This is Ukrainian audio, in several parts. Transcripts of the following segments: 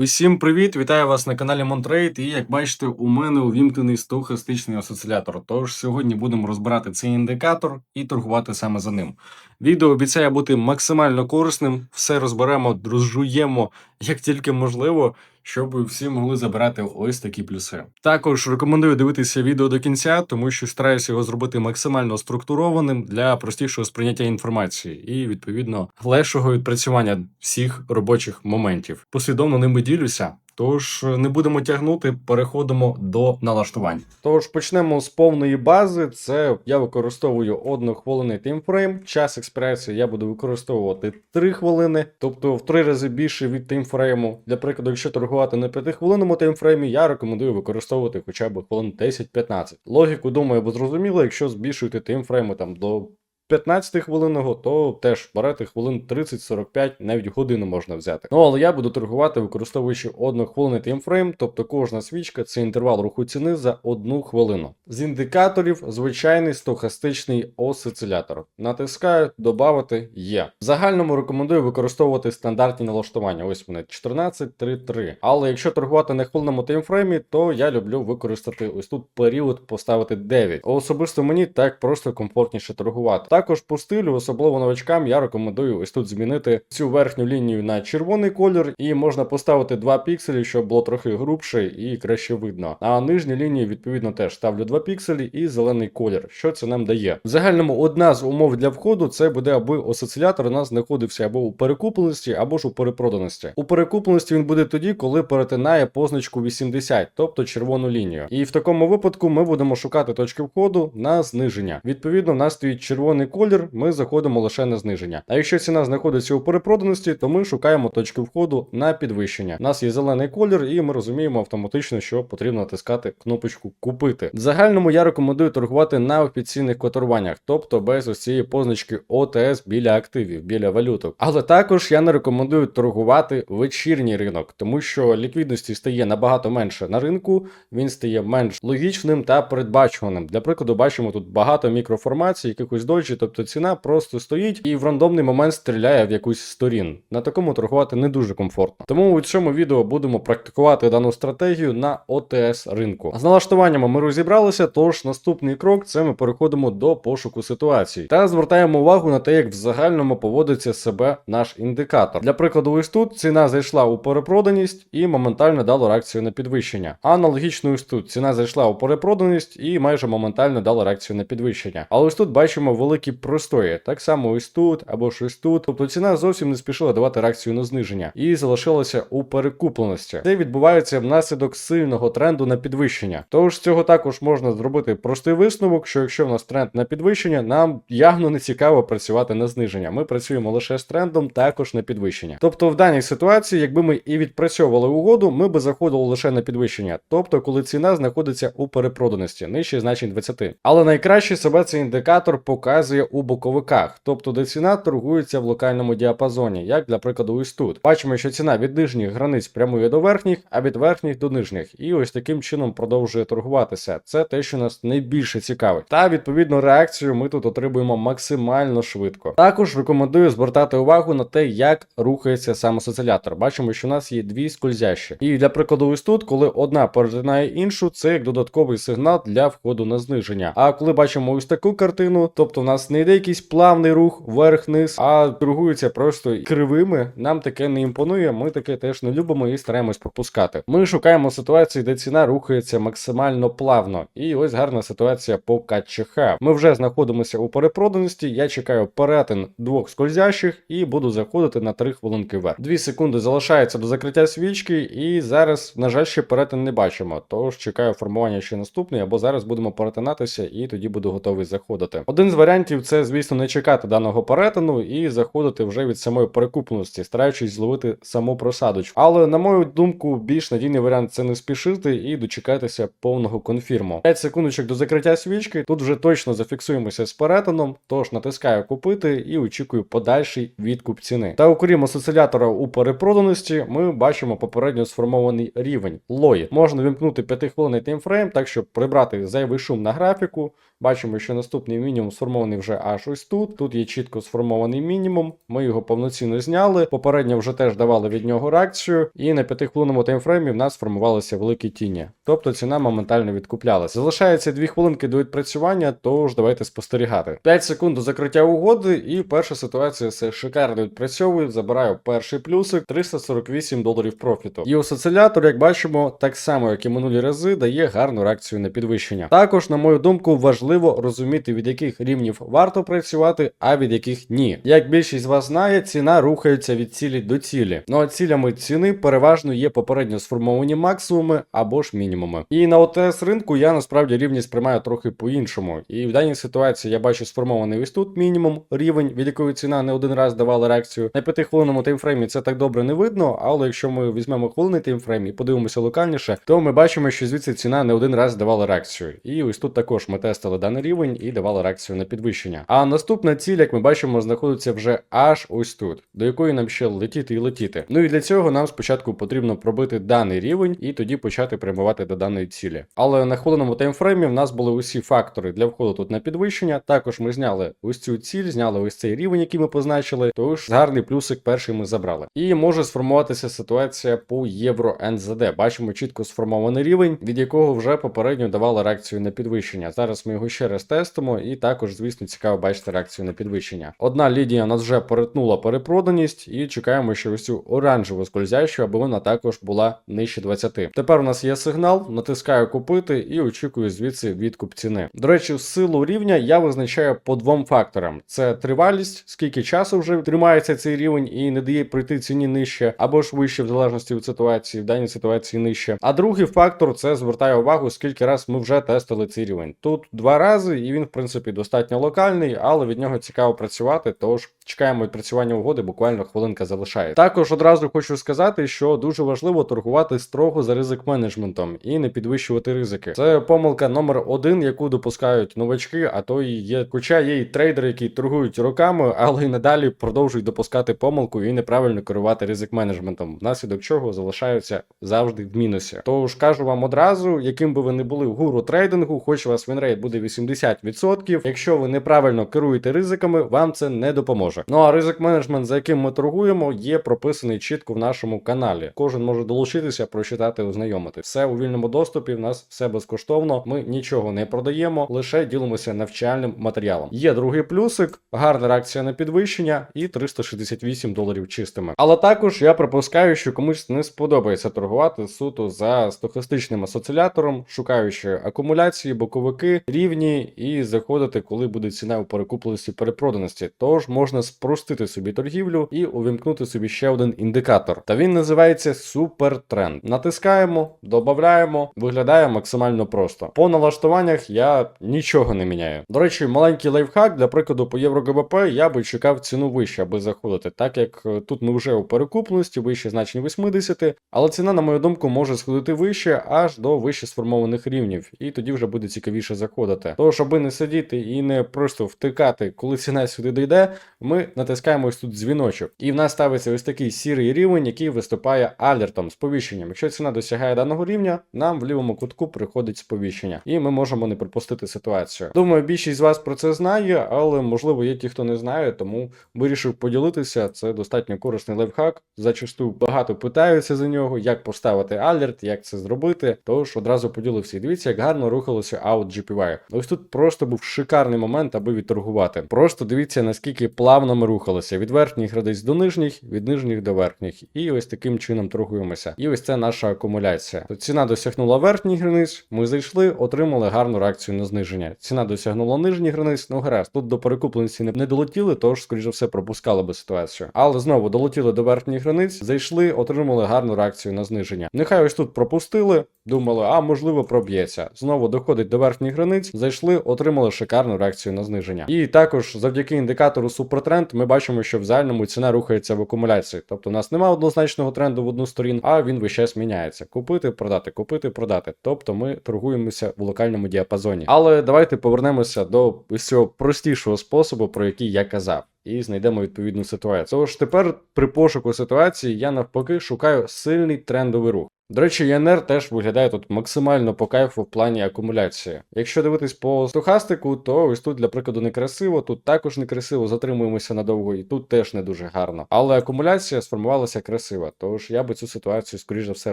Усім привіт! Вітаю вас на каналі Монтрейд. І як бачите, у мене увімкнений стохастичний осцилятор. Тож сьогодні будемо розбирати цей індикатор і торгувати саме за ним. Відео обіцяє бути максимально корисним. Все розберемо, розжуємо як тільки можливо, щоб всі могли забирати ось такі плюси. Також рекомендую дивитися відео до кінця, тому що стараюся його зробити максимально структурованим для простішого сприйняття інформації і відповідно легшого відпрацювання всіх робочих моментів. Послідовно ними ділюся. Тож не будемо тягнути, переходимо до налаштувань. Тож почнемо з повної бази. Це я використовую однохвилинний таймфрейм. Час експресії я буду використовувати 3 хвилини, тобто в 3 рази більше від таймфрейму. Для прикладу, якщо торгувати на 5 хвилинному таймфреймі, я рекомендую використовувати хоча б хвилин 10-15. Логіку думаю, бо зрозуміло, якщо збільшуєте таймфрейми там до 15 хвилинного, то теж берете хвилин 30-45, навіть годину можна взяти. Ну але я буду торгувати, використовуючи однохвилинний таймфрейм, тобто кожна свічка це інтервал руху ціни за одну хвилину. З індикаторів звичайний стохастичний осцилятор. Натискаю, додати є. В загальному рекомендую використовувати стандартні налаштування. Ось вони 14.3.3. Але якщо торгувати на хвилинному таймфреймі, то я люблю використати ось тут період поставити 9. Особисто мені так просто комфортніше торгувати. Також по стилю, особливо новачкам, я рекомендую ось тут змінити цю верхню лінію на червоний колір, і можна поставити 2 пікселі, щоб було трохи грубше і краще видно. А нижні лінії, відповідно, теж ставлю 2 пікселі і зелений колір. Що це нам дає? В загальному одна з умов для входу це буде, аби осцилятор у нас знаходився або у перекупленості, або ж у перепроданості. У перекупленості він буде тоді, коли перетинає позначку 80, тобто червону лінію. І в такому випадку ми будемо шукати точки входу на зниження. Відповідно, в нас стоїть червоний колір, ми заходимо лише на зниження. А якщо ціна знаходиться у перепроданості, то ми шукаємо точки входу на підвищення. У нас є зелений колір, і ми розуміємо автоматично, що потрібно натискати кнопочку купити. В загальному я рекомендую торгувати на офіційних котируваннях, тобто без ось позначки ОТС біля активів, біля валюток. Але також я не рекомендую торгувати вечірній ринок, тому що ліквідності стає набагато менше на ринку, він стає менш логічним та передбачуваним. Для прикладу, бачимо тут багато мікроформацій, якихось доджі, тобто ціна просто стоїть і в рандомний момент стріляє в якусь сторін. На такому торгувати не дуже комфортно. Тому у цьому відео будемо практикувати дану стратегію на ОТС ринку. З налаштуваннями ми розібралися, тож наступний крок це ми переходимо до пошуку ситуацій та звертаємо увагу на те, як в загальному поводиться себе наш індикатор. Для прикладу, ось тут ціна зайшла у перепроданість і моментально дала реакцію на підвищення. Аналогічно ось тут ціна зайшла у перепроданість і майже моментально дала реакцію на підвищення. Але ось тут бачимо великі простої. Так само ось тут або щось тут. Тобто ціна зовсім не спішила давати реакцію на зниження і залишилася у перекупленості. Це відбувається внаслідок сильного тренду на підвищення. Тож з цього також можна зробити простий висновок, що якщо в нас тренд на підвищення, нам явно не цікаво працювати на зниження. Ми працюємо лише з трендом, також на підвищення. Тобто в даній ситуації, якби ми і відпрацьовували угоду, ми би заходили лише на підвищення, тобто коли ціна знаходиться у перепроданості, нижче значень 20. Але найкраще себе цей індикатор показує у боковиках, тобто де ціна торгується в локальному діапазоні, як для прикладу, ось тут. Бачимо, що ціна від нижніх границь прямує до верхніх, а від верхніх до нижніх. І ось таким чином продовжує торгуватися. Це те, що нас найбільше цікавить. Та відповідно реакцію ми тут отримуємо максимально швидко. Також рекомендую звертати увагу на те, як рухається сам асоціатор. Бачимо, що у нас є дві скользящі. І для прикладу, ось тут, коли одна перетинає іншу, це як додатковий сигнал для входу на зниження. А коли бачимо ось таку картину, тобто в нас не йде якийсь плавний рух вверх-низ, а торгуються просто кривими. Нам таке не імпонує. Ми таке теж не любимо і стараємось пропускати. Ми шукаємо ситуації, де ціна рухається максимально плавно. І ось гарна ситуація по КЧХ. Ми вже знаходимося у перепроданості. Я чекаю перетин двох скользящих і буду заходити на 3 хвилинки вверх. Дві секунди залишається до закриття свічки, і зараз, на жаль, ще перетин не бачимо. Тож чекаю формування ще наступний, або зараз будемо перетинатися, і тоді буду готовий заходити. Один з варіантів це, звісно, не чекати даного перетину і заходити вже від самої перекупленості, стараючись зловити саму просадочку. Але, на мою думку, більш надійний варіант це не спішити і дочекатися повного конфірму. 5 секундочок до закриття свічки. Тут вже точно зафіксуємося з перетином, тож натискаю купити і очікую подальший відкуп ціни. Та окрім осцилятора у перепроданості, ми бачимо попередньо сформований рівень лої. Можна вімкнути 5 хвилинний таймфрейм, так щоб прибрати зайвий шум на графіку. Бачимо, що наступний мінімум сформований вже аж ось тут. Тут є чітко сформований мінімум. Ми його повноцінно зняли. Попередньо вже теж давали від нього реакцію, і на 5-хвилинному таймфреймі в нас формувалися великі тіні. Тобто ціна моментально відкуплялася. Залишається 2 хвилинки до відпрацювання, тож давайте спостерігати. 5 секунд до закриття угоди, і перша ситуація все шикарно відпрацьовує. Забираю перший плюсик 348 доларів профіту. І осцилятор, як бачимо, так само, як і минулі рази, дає гарну реакцію на підвищення. Також, на мою думку, важливо розуміти, від яких рівнів варто працювати, а від яких ні. Як більшість з вас знає, ціна рухається від цілі до цілі. Ну а цілями ціни переважно є попередньо сформовані максимуми або ж мінімуми. І на ОТС ринку я насправді рівні сприймаю трохи по-іншому. І в даній ситуації я бачу сформований ось тут мінімум рівень, від якої ціна не один раз давала реакцію. На 5-хвилинному таймфреймі це так добре не видно, але якщо ми візьмемо хвилинний таймфрейм і подивимося локальніше, то ми бачимо, що звідси ціна не один раз давала реакцію. І ось тут також ми тестили даний рівень і давали реакцію на підвищення. А наступна ціль, як ми бачимо, знаходиться вже аж ось тут, до якої нам ще летіти і летіти. Ну і для цього нам спочатку потрібно пробити даний рівень і тоді почати прямувати до даної цілі. Але на хвилинному таймфреймі в нас були усі фактори для входу тут на підвищення. Також ми зняли ось цю ціль, зняли ось цей рівень, який ми позначили. Тож гарний плюсик перший ми забрали. І може сформуватися ситуація по євро НЗД. Бачимо чітко сформований рівень, від якого вже попередньо давали реакцію на підвищення. Зараз ми його ще раз тестимо, і також, звісно, цікаво бачити реакцію на підвищення. Одна лідія нас вже перетнула перепроданість, і чекаємо, що ось цю оранжеву скользящу, аби вона також була нижче 20. Тепер у нас є сигнал, натискаю купити і очікую звідси відкуп ціни. До речі, силу рівня я визначаю по двом факторам: це тривалість, скільки часу вже тримається цей рівень і не дає пройти ціні нижче, або ж вище, в залежності від ситуації, в даній ситуації нижче. А другий фактор це звертає увагу, скільки раз ми вже тестили цей рівень. Тут два рази, і він, в принципі, достатньо локальний, але від нього цікаво працювати. Тож чекаємо відпрацювання угоди, буквально хвилинка залишає. Також одразу хочу сказати, що дуже важливо торгувати строго за ризик менеджментом і не підвищувати ризики. Це помилка номер один, яку допускають новачки, а то і є, хоча є і трейдери, які торгують роками, але й надалі продовжують допускати помилку і неправильно керувати ризик менеджментом, внаслідок чого залишаються завжди в мінусі. Тож кажу вам одразу, яким би ви не були в гуру трейдингу, хоч у вас вінрейт буде 80%. Якщо ви неправильно керуєте ризиками, вам це не допоможе. Ну а ризик менеджмент, за яким ми торгуємо, є прописаний чітко в нашому каналі. Кожен може долучитися, прочитати, ознайомити. Все у вільному доступі. В нас все безкоштовно. Ми нічого не продаємо, лише ділимося навчальним матеріалом. Є другий плюсик, гарна реакція на підвищення і 368 доларів чистими. Але також я припускаю, що комусь не сподобається торгувати суто за стохастичним асоцілятором, шукаючи акумуляції, боковики, рівні і заходити, коли буде ціна у перекупленості перепроданості. Тож можна спростити собі торгівлю і увімкнути собі ще один індикатор. Та він називається супертренд. Натискаємо, додаємо, виглядає максимально просто. По налаштуваннях я нічого не міняю. До речі, маленький лайфхак для прикладу по євро ГБП я би чекав ціну вище, аби заходити, так як е, тут ми вже у перекупленості, вище значень 80, але ціна, на мою думку, може сходити вище аж до вище сформованих рівнів, і тоді вже буде цікавіше заходити. Тож, аби не сидіти і не просто втикати, коли ціна сюди дійде, ми натискаємо ось тут дзвіночок, і в нас ставиться ось такий сірий рівень, який виступає алертом, сповіщенням. Якщо ціна досягає даного рівня, нам в лівому кутку приходить сповіщення, і ми можемо не пропустити ситуацію. Думаю, більшість з вас про це знає, але можливо є ті, хто не знає, тому вирішив поділитися. Це достатньо корисний лайфхак. Зачасту багато питаються за нього, як поставити алерт, як це зробити. Тож одразу поділився. Дивіться, як гарно рухалося аут GPY. Ось тут просто був шикарний момент, аби відторгувати. Просто дивіться, наскільки плавно ми рухалися від верхніх градиць до нижніх, від нижніх до верхніх. І ось таким чином торгуємося. І ось це наша акумуляція. То ціна досягнула верхніх границь, ми зайшли, отримали гарну реакцію на зниження. Ціна досягнула нижніх границь, ну гаразд, тут до перекупленості не, долетіли, тож, скоріше все, пропускали би ситуацію. Але знову долетіли до верхніх границь, зайшли, отримали гарну реакцію на зниження. Нехай ось тут пропустили, думали, а можливо проб'ється. Знову доходить до верхніх границь, зайшли, отримали шикарну реакцію на зниження. І також завдяки індикатору супертренд ми бачимо, що в загальному ціна рухається в акумуляції. Тобто у нас немає однозначного тренду в одну сторін, а він весь час міняється. Купити, продати, купити, продати. Тобто ми торгуємося в локальному діапазоні. Але давайте повернемося до цього простішого способу, про який я казав. І знайдемо відповідну ситуацію. Тож тепер при пошуку ситуації я навпаки шукаю сильний трендовий рух. До речі, ЄНР теж виглядає тут максимально по кайфу в плані акумуляції. Якщо дивитись по стохастику, то ось тут, для прикладу, некрасиво, тут також некрасиво, затримуємося надовго, і тут теж не дуже гарно. Але акумуляція сформувалася красиво, тож я би цю ситуацію, скоріш за все,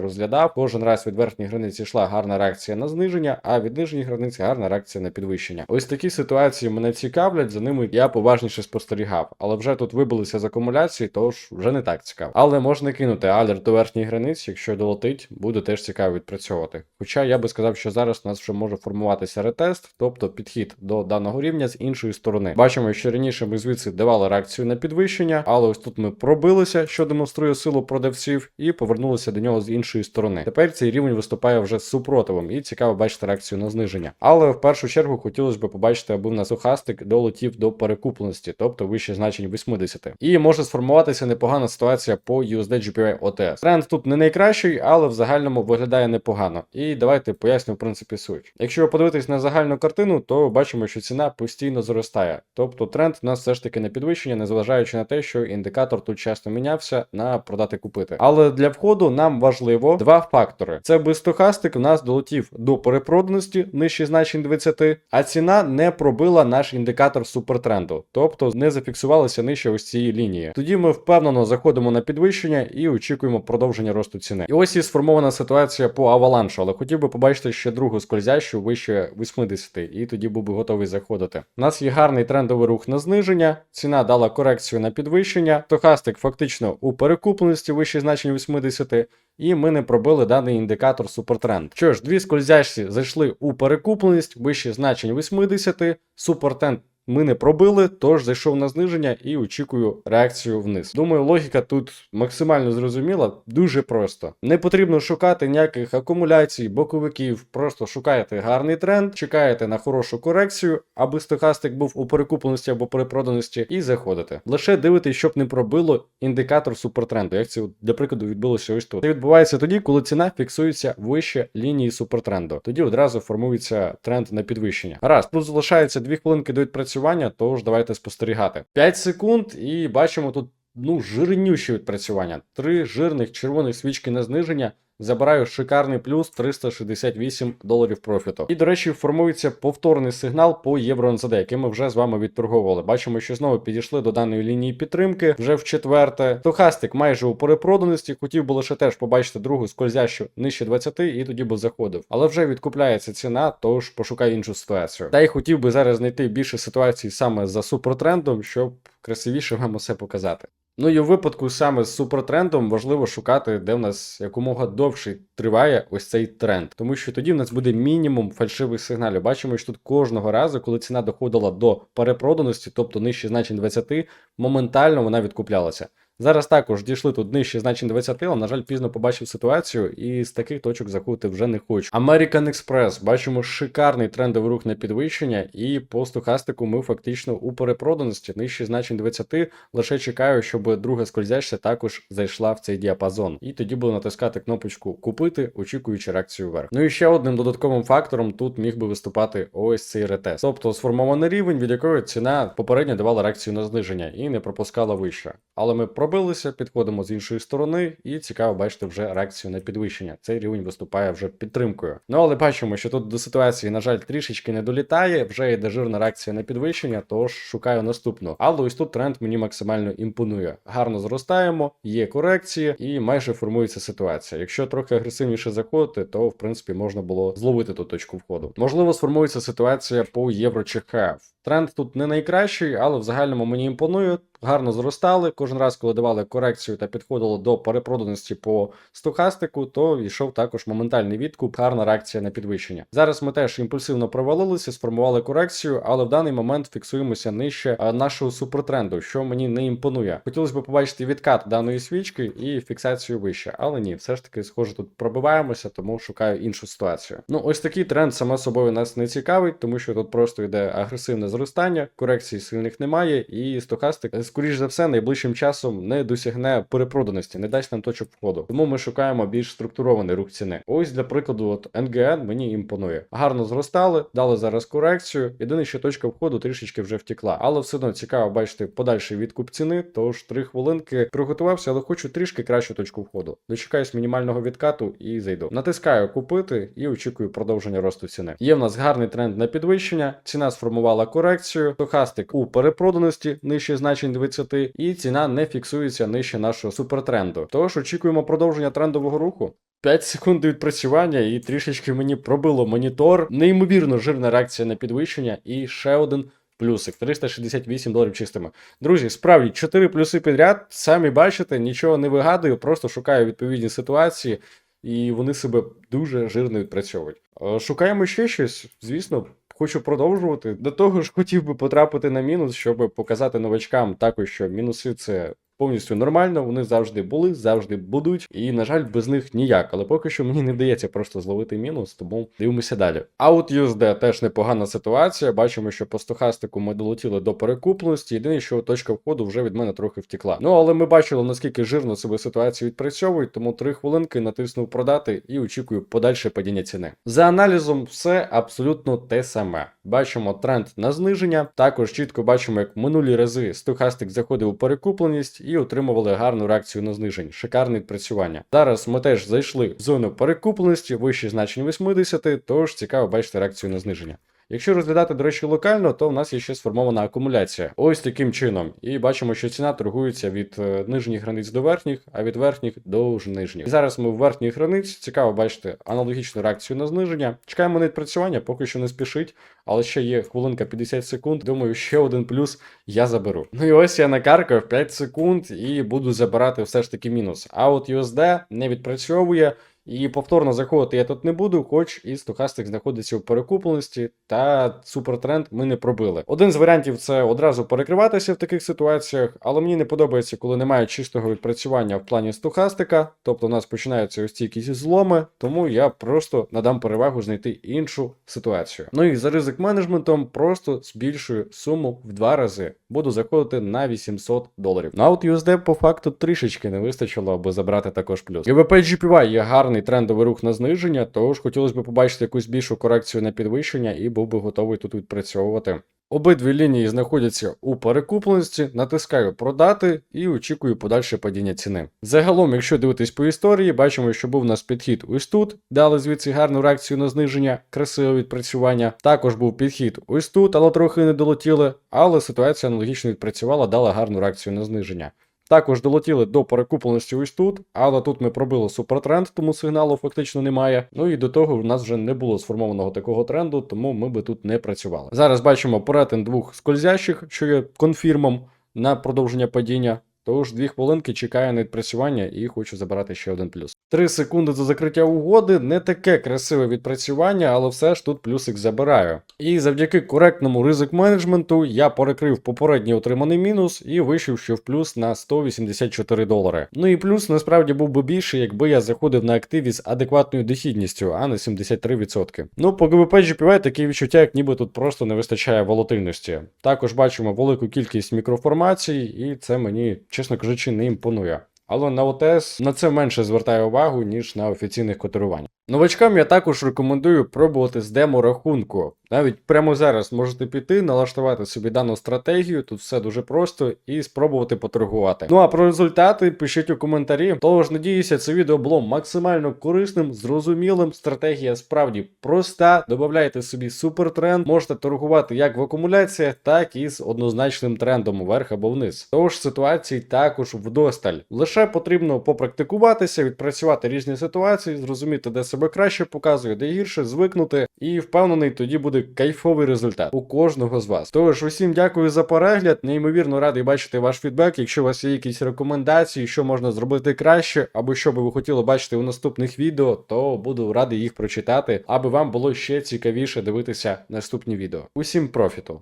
розглядав. Кожен раз від верхньої границі йшла гарна реакція на зниження, а від нижньої границі гарна реакція на підвищення. Ось такі ситуації мене цікавлять, за ними я поважніше спостерігав. Але вже тут вибилися з акумуляції, тож вже не так цікаво. Але можна кинути алерт до верхньої границі, якщо долетить, буде теж цікаво відпрацьовувати. Хоча я би сказав, що зараз у нас вже може формуватися ретест, тобто підхід до даного рівня з іншої сторони. Бачимо, що раніше ми звідси давали реакцію на підвищення, але ось тут ми пробилися, що демонструє силу продавців, і повернулися до нього з іншої сторони. Тепер цей рівень виступає вже з супротивом, і цікаво бачити реакцію на зниження. Але в першу чергу хотілося б побачити, аби в нас ухастик долетів до перекупленості, тобто вище значень 80. І може сформуватися непогана ситуація по USD GPY OTS. Тренд тут не найкращий, але в загальному виглядає непогано. І давайте поясню, в принципі, суть. Якщо ви подивитесь на загальну картину, то бачимо, що ціна постійно зростає. Тобто тренд у нас все ж таки на підвищення, незважаючи на те, що індикатор тут часто мінявся на продати купити. Але для входу нам важливо два фактори: це би стохастик у нас долетів до перепроданості нижче значень 20, а ціна не пробила наш індикатор супертренду, тобто не зафіксувалася нижче ось цієї лінії. Тоді ми впевнено заходимо на підвищення і очікуємо продовження росту ціни. І ось і сформована ситуація по аваланшу, але хотів би побачити ще другу скользящу вище 80, і тоді був би готовий заходити. У нас є гарний трендовий рух на зниження, ціна дала корекцію на підвищення, стохастик фактично у перекупленості вище значень 80, і ми не пробили даний індикатор супертренд. Що ж, дві скользящі зайшли у перекупленість вище значень 80, супертренд ми не пробили, тож зайшов на зниження і очікую реакцію вниз. Думаю, логіка тут максимально зрозуміла, дуже просто. Не потрібно шукати ніяких акумуляцій, боковиків, просто шукаєте гарний тренд, чекаєте на хорошу корекцію, аби стохастик був у перекупленості або перепроданості, і заходите. Лише дивитесь, щоб не пробило індикатор супертренду. Як це для прикладу відбулося ось тут. Це відбувається тоді, коли ціна фіксується вище лінії супертренду. Тоді одразу формується тренд на підвищення. Раз, тут залишається 2 хвилинки до відпрацювання, тож давайте спостерігати. 5 секунд, і бачимо тут ну жирнющі відпрацювання. Три жирних червоних свічки на зниження. Забираю шикарний плюс 368 доларів профіту. І, до речі, формується повторний сигнал по євро який ми вже з вами відторговували. Бачимо, що знову підійшли до даної лінії підтримки вже в четверте. Стохастик майже у перепроданості. Хотів би лише теж побачити другу скользящу нижче 20 і тоді би заходив. Але вже відкупляється ціна, тож пошукай іншу ситуацію. Та й хотів би зараз знайти більше ситуацій саме за супертрендом, щоб красивіше вам усе показати. Ну і у випадку саме з супертрендом важливо шукати, де в нас якомога довше триває ось цей тренд, тому що тоді в нас буде мінімум фальшивих сигналів. Бачимо, що тут кожного разу, коли ціна доходила до перепроданості, тобто нижче значень 20, моментально вона відкуплялася. Зараз також дійшли тут нижче значень 20, але, на жаль, пізно побачив ситуацію і з таких точок заходити вже не хочу. American Express, бачимо шикарний трендовий рух на підвищення, і по стохастику ми фактично у перепроданості нижче значень 20. Лише чекаю, щоб друга скользяща також зайшла в цей діапазон. І тоді буду натискати кнопочку купити, очікуючи реакцію вверх. Ну і ще одним додатковим фактором тут міг би виступати ось цей ретест. Тобто сформований рівень, від якої ціна попередньо давала реакцію на зниження і не пропускала вище. Але ми пробилися, підходимо з іншої сторони, і цікаво бачити вже реакцію на підвищення. Цей рівень виступає вже підтримкою. Ну але бачимо, що тут до ситуації, на жаль, трішечки не долітає, вже йде жирна реакція на підвищення, тож шукаю наступну. Але ось тут тренд мені максимально імпонує. Гарно зростаємо, є корекції і майже формується ситуація. Якщо трохи агресивніше заходити, то в принципі можна було зловити ту точку входу. Можливо, сформується ситуація по євро ЧХФ. Тренд тут не найкращий, але в загальному мені імпонує. Гарно зростали. Кожен раз, коли давали корекцію та підходило до перепроданості по стохастику, то йшов також моментальний відкуп, гарна реакція на підвищення. Зараз ми теж імпульсивно провалилися, сформували корекцію, але в даний момент фіксуємося нижче нашого супертренду, що мені не імпонує. Хотілося б побачити відкат даної свічки і фіксацію вище, але ні, все ж таки, схоже, тут пробиваємося, тому шукаю іншу ситуацію. Ну, ось такий тренд, само собою, нас не цікавить, тому що тут просто йде агресивне зростання, корекцій сильних немає, і стохастик, е, скоріш за все, найближчим часом не досягне перепроданості, не дасть нам точок входу. Тому ми шукаємо більш структурований рух ціни. Ось для прикладу, от НГН мені імпонує. Гарно зростали, дали зараз корекцію. Єдине, що точка входу трішечки вже втекла. Але все одно цікаво бачити подальший відкуп ціни. Тож три хвилинки приготувався, але хочу трішки кращу точку входу. Дочекаюсь мінімального відкату і зайду. Натискаю купити і очікую продовження росту ціни. Є в нас гарний тренд на підвищення. Ціна сформувала корекцію. Стохастик у перепроданості нижче значень 20, і ціна не фіксується нижче нашого супертренду. Тож очікуємо продовження трендового руху. 5 секунд відпрацювання і трішечки мені пробило монітор. Неймовірно жирна реакція на підвищення і ще один плюсик 368 доларів чистими. Друзі, справді 4 плюси підряд. Самі бачите, нічого не вигадую, просто шукаю відповідні ситуації, і вони себе дуже жирно відпрацьовують. Е, Шукаємо ще щось, звісно. Хочу продовжувати. До того ж, хотів би потрапити на мінус, щоб показати новачкам також, що мінуси це повністю нормально. Вони завжди були, завжди будуть. І, на жаль, без них ніяк. Але поки що мені не вдається просто зловити мінус, тому дивимося далі. А от USD теж непогана ситуація. Бачимо, що по стохастику ми долетіли до перекупленості. Єдине, що точка входу вже від мене трохи втекла. Ну але ми бачили, наскільки жирно себе ситуацію відпрацьовують, тому три хвилинки натиснув продати і очікую подальше падіння ціни. За аналізом, все абсолютно те саме. Бачимо тренд на зниження. Також чітко бачимо, як минулі рази стохастик заходив у перекупленість і отримували гарну реакцію на знижень. Шикарне відпрацювання. Зараз ми теж зайшли в зону перекупленості, вище значень 80, тож цікаво бачити реакцію на зниження. Якщо розглядати, до речі, локально, то в нас є ще сформована акумуляція. Ось таким чином. І бачимо, що ціна торгується від е, нижніх границь до верхніх, а від верхніх до нижніх. І зараз ми в верхніх границь. Цікаво бачити аналогічну реакцію на зниження. Чекаємо на відпрацювання, поки що не спішить, але ще є хвилинка 50 секунд. Думаю, ще один плюс я заберу. Ну і ось я накаркаю в 5 секунд і буду забирати все ж таки мінус. А от USD не відпрацьовує. І повторно заходити я тут не буду, хоч і стохастик знаходиться в перекупленості, та супертренд ми не пробили. Один з варіантів це одразу перекриватися в таких ситуаціях, але мені не подобається, коли немає чистого відпрацювання в плані стохастика, тобто у нас починаються ось ці якісь зломи, тому я просто надам перевагу знайти іншу ситуацію. Ну і за ризик менеджментом просто збільшую суму в два рази. Буду заходити на 800 доларів. На от USD по факту трішечки не вистачило, аби забрати також плюс. GBP GPY є гарний трендовий рух на зниження, тож хотілося б побачити якусь більшу корекцію на підвищення і був би готовий тут відпрацьовувати. Обидві лінії знаходяться у перекупленості, натискаю продати і очікую подальше падіння ціни. Загалом, якщо дивитись по історії, бачимо, що був у нас підхід ось тут, дали звідси гарну реакцію на зниження, красиве відпрацювання. Також був підхід ось тут, але трохи не долетіли. Але ситуація аналогічно відпрацювала, дала гарну реакцію на зниження. Також долетіли до перекупленості ось тут, але тут ми пробили супертренд, тому сигналу фактично немає. Ну і до того в нас вже не було сформованого такого тренду, тому ми би тут не працювали. Зараз бачимо перетин двох скользящих, що є конфірмом на продовження падіння. Тож дві хвилинки чекаю на відпрацювання і хочу забирати ще один плюс. Три секунди до закриття угоди не таке красиве відпрацювання, але все ж тут плюсик забираю. І завдяки коректному ризик менеджменту я перекрив попередній отриманий мінус і вийшов ще в плюс на 184 долари. Ну і плюс насправді був би більший, якби я заходив на активі з адекватною дохідністю, а не 73%. Ну, по ГВП GPY таке відчуття, як ніби тут просто не вистачає волатильності. Також бачимо велику кількість мікроформацій, і це мені, чесно кажучи, не імпонує. Але на ОТС на це менше звертає увагу, ніж на офіційних котируваннях. Новачкам я також рекомендую пробувати з демо-рахунку. Навіть прямо зараз можете піти, налаштувати собі дану стратегію, тут все дуже просто, і спробувати поторгувати. Ну а про результати пишіть у коментарі. Тож надіюся, це відео було максимально корисним, зрозумілим. Стратегія справді проста. Добавляйте собі супертренд, можете торгувати як в акумуляціях, так і з однозначним трендом вверх або вниз. Тож ситуацій також вдосталь. Лише потрібно попрактикуватися, відпрацювати різні ситуації, зрозуміти, де себе краще показує, де гірше, звикнути, і впевнений, тоді буде кайфовий результат у кожного з вас. Тож усім дякую за перегляд. Неймовірно радий бачити ваш фідбек. Якщо у вас є якісь рекомендації, що можна зробити краще, або що би ви хотіли бачити у наступних відео, то буду радий їх прочитати, аби вам було ще цікавіше дивитися наступні відео. Усім профіту!